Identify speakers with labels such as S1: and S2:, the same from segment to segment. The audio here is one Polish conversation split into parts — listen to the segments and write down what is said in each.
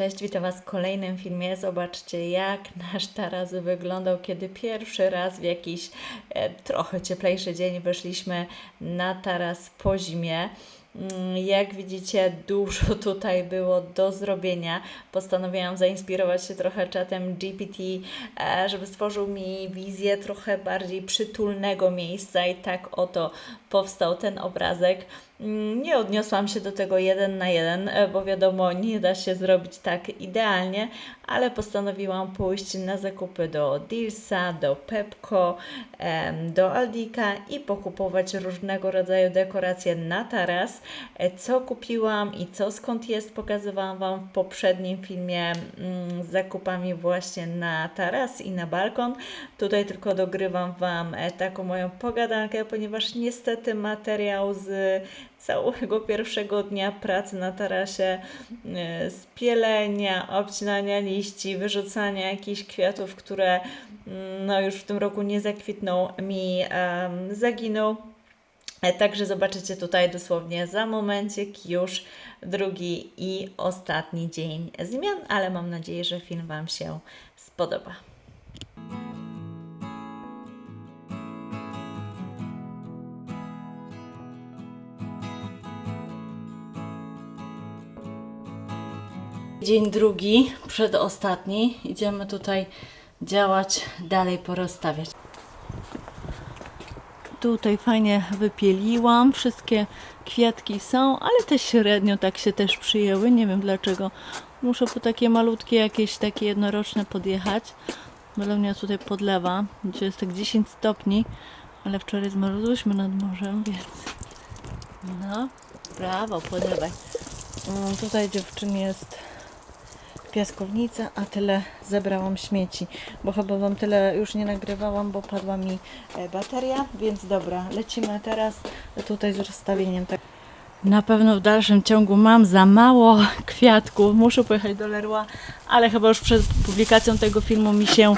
S1: Cześć, witam Was w kolejnym filmie. Zobaczcie, jak nasz taras wyglądał, kiedy pierwszy raz w jakiś e, trochę cieplejszy dzień wyszliśmy na taras po zimie. Mm, Jak widzicie, dużo tutaj było do zrobienia. Postanowiłam zainspirować się trochę czatem GPT, e, żeby stworzył mi wizję trochę bardziej przytulnego miejsca i tak oto powstał ten obrazek. Mm, Nie odniosłam się do tego jeden na jeden, e, bo wiadomo, nie da się zrobić tak idealnie, ale postanowiłam pójść na zakupy do Dealsa, do Pepco, do Aldika i pokupować różnego rodzaju dekoracje na taras. E, Co kupiłam i co skąd jest, pokazywałam Wam w poprzednim filmie mm, z zakupami właśnie na taras i na balkon. Tutaj tylko dogrywam Wam e, taką moją pogadankę, ponieważ niestety materiał z całego pierwszego dnia pracy na tarasie, e, spielenia, obcinania liści, wyrzucania jakichś kwiatów, które mm, no już w tym roku nie zakwitną, mi em, zaginął. E, Także zobaczycie tutaj dosłownie za momencik już drugi i ostatni dzień zmian, ale mam nadzieję, że film Wam się spodoba. Dzień drugi, przedostatni. Idziemy tutaj działać, dalej porozstawiać. Tutaj fajnie wypieliłam, wszystkie kwiatki są, ale te średnio tak się też przyjęły, nie wiem dlaczego. Muszę po takie malutkie, jakieś takie jednoroczne podjechać. Melonia tutaj podlewa, gdzie jest tak 10 stopni, ale wczoraj zmarzłyśmy nad morzem, więc no, brawo, podlewaj. Mm, Tutaj dziewczyn jest piaskownica, a tyle zebrałam śmieci, bo chyba Wam tyle już nie nagrywałam, bo padła mi e, bateria, więc dobra, lecimy teraz tutaj z rozstawieniem. Tak. Na pewno w dalszym ciągu mam za mało kwiatków, muszę pojechać do Leroy, ale chyba już przed publikacją tego filmu mi się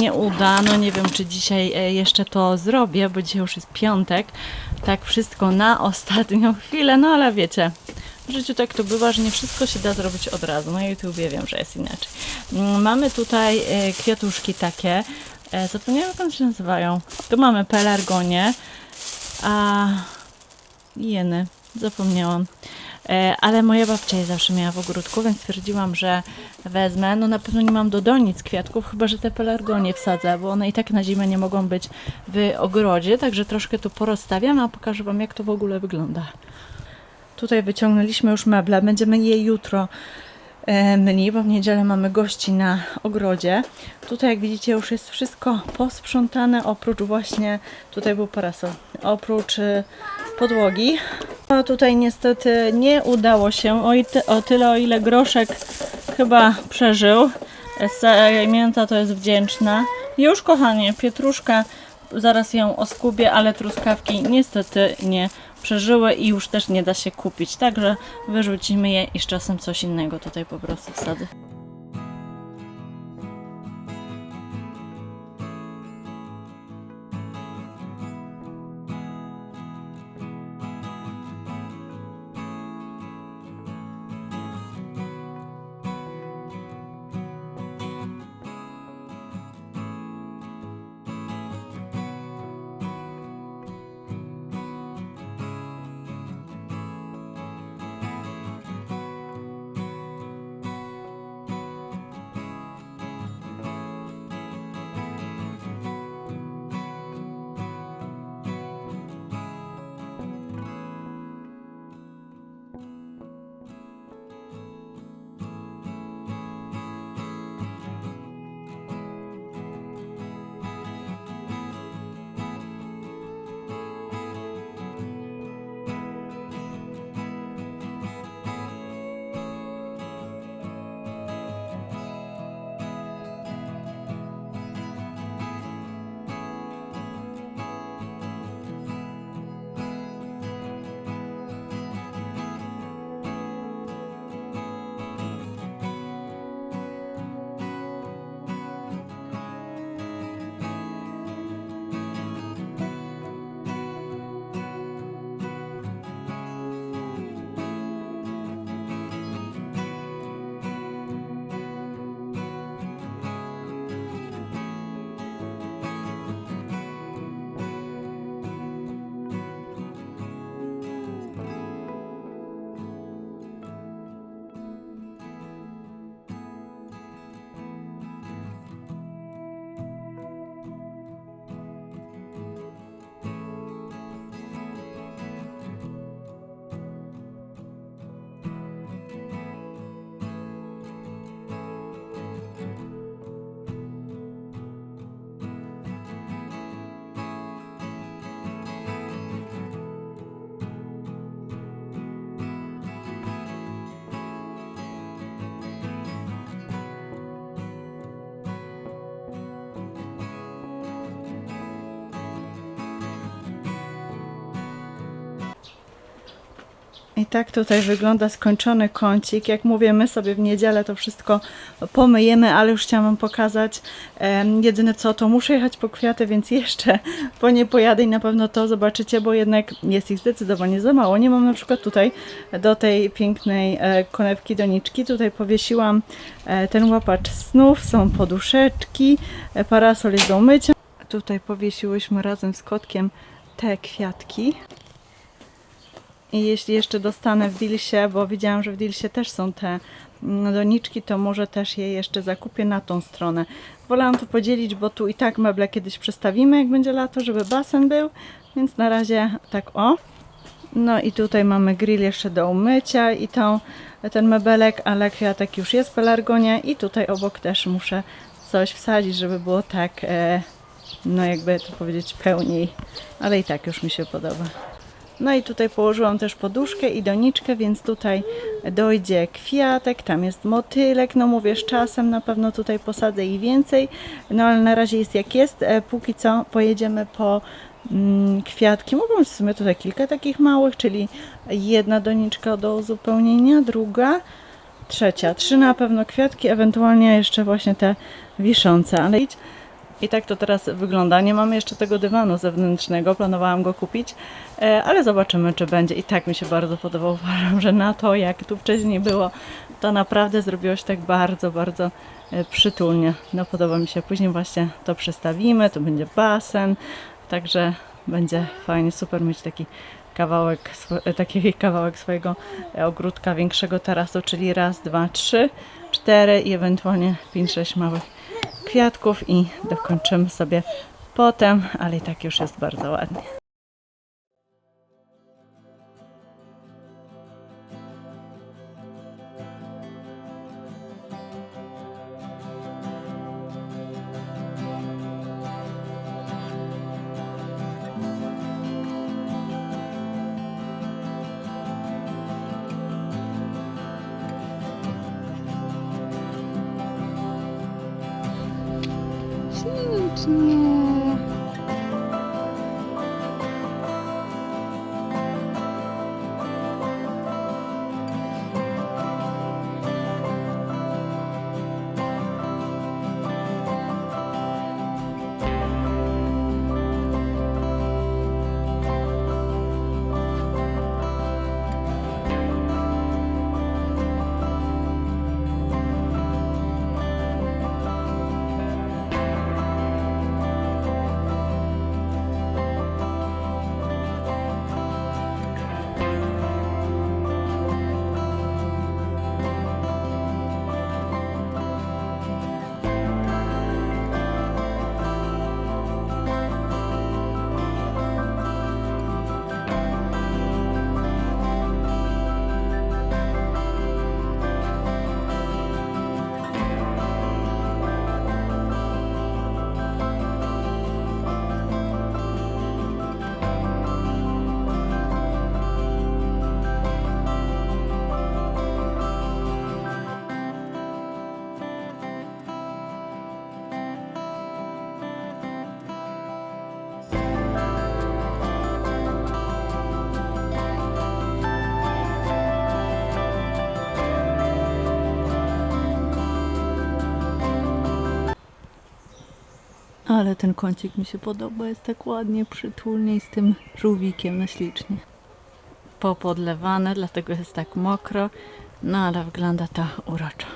S1: nie uda. No nie wiem, czy dzisiaj e, jeszcze to zrobię, bo dzisiaj już jest piątek. Tak wszystko na ostatnią chwilę, no ale wiecie, w życiu tak to bywa, że nie wszystko się da zrobić od razu. Na YouTubie wiem, że jest inaczej. Mm, Mamy tutaj e, kwiatuszki takie. E, Zapomniałam, jak one się nazywają. Tu mamy pelargonie, a jeny, zapomniałam. E, Ale moja babcia je zawsze miała w ogródku, więc stwierdziłam, że wezmę. No na pewno nie mam do donic kwiatków, chyba że te pelargonie wsadzę, bo one i tak na zimę nie mogą być w ogrodzie, także troszkę tu porozstawiam, a pokażę Wam, jak to w ogóle wygląda. Tutaj wyciągnęliśmy już meble. Będziemy je jutro e, myli, bo w niedzielę mamy gości na ogrodzie. Tutaj, jak widzicie, już jest wszystko posprzątane, oprócz właśnie, tutaj był parasol, oprócz e, podłogi. No tutaj niestety nie udało się, o, ty, o tyle, o ile groszek chyba przeżył. Mięta to jest wdzięczna. Już, kochanie, pietruszka, zaraz ją oskubię, ale truskawki niestety nie przeżyły i już też nie da się kupić. Także wyrzucimy je i z czasem coś innego tutaj po prostu wsadzę. I tak tutaj wygląda skończony kącik. Jak mówię, my sobie w niedzielę to wszystko pomyjemy, ale już chciałam Wam pokazać. Jedyne co, to muszę jechać po kwiaty, więc jeszcze po nie pojadę i na pewno to zobaczycie, bo jednak jest ich zdecydowanie za mało. Nie mam na przykład tutaj do tej pięknej e, konewki doniczki. Tutaj powiesiłam e, ten łapacz snów, są poduszeczki, e, parasol jest do umycia. Tutaj powiesiłyśmy razem z kotkiem te kwiatki. I jeśli jeszcze dostanę w Dilsie, bo widziałam, że w Dilsie też są te mm, doniczki, to może też je jeszcze zakupię na tą stronę. Wolałam to podzielić, bo tu i tak meble kiedyś przestawimy, jak będzie lato, żeby basen był, więc na razie tak o. No i tutaj mamy grill jeszcze do umycia i tą, ten mebelek, ale kwiatek już jest pelargonia i tutaj obok też muszę coś wsadzić, żeby było tak, e, no jakby to powiedzieć pełniej, ale i tak już mi się podoba. No i tutaj położyłam też poduszkę i doniczkę, więc tutaj dojdzie kwiatek, tam jest motylek, no mówię, z czasem na pewno tutaj posadzę i więcej, no ale na razie jest jak jest, e, póki co pojedziemy po mm, kwiatki, mogą w sumie tutaj kilka takich małych, czyli jedna doniczka do uzupełnienia, druga, trzecia, trzy na pewno kwiatki, ewentualnie jeszcze właśnie te wiszące, ale idź. I tak to teraz wygląda. Nie mamy jeszcze tego dywanu zewnętrznego, planowałam go kupić, e, ale zobaczymy, czy będzie. I tak mi się bardzo podobał. Uważam, że na to, jak tu wcześniej było, to naprawdę zrobiło się tak bardzo, bardzo e, przytulnie. No podoba mi się. Później właśnie to przestawimy, tu będzie basen, także będzie fajnie, super mieć taki kawałek, e, taki kawałek swojego ogródka, większego tarasu, czyli raz, dwa, trzy, cztery i ewentualnie pięć, sześć małych kwiatków i dokończymy sobie potem, ale i tak już jest bardzo ładnie.
S2: Ślicznie.
S1: Ale ten kącik mi się podoba, jest tak ładnie, przytulnie i z tym żółwikiem na ślicznie. Popodlewane, dlatego jest tak mokro, no ale wygląda to uroczo.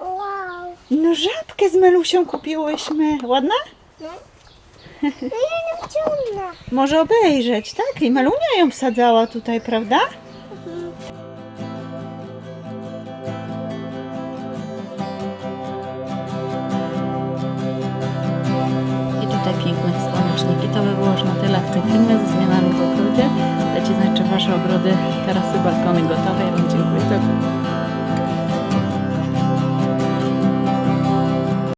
S2: Wow.
S1: No żabkę z Melusią kupiłyśmy. Ładna?
S2: No ja nie wciągnę.
S1: Może obejrzeć, tak? I Melunia ją wsadzała tutaj, prawda? Piękne słoneczniki. To by było już na tyle w tym filmie ze zmianami w ogrodzie. Dajcie znać, czy Wasze ogrody, tarasy, balkony gotowe. Ja Wam dziękuję za oglądanie.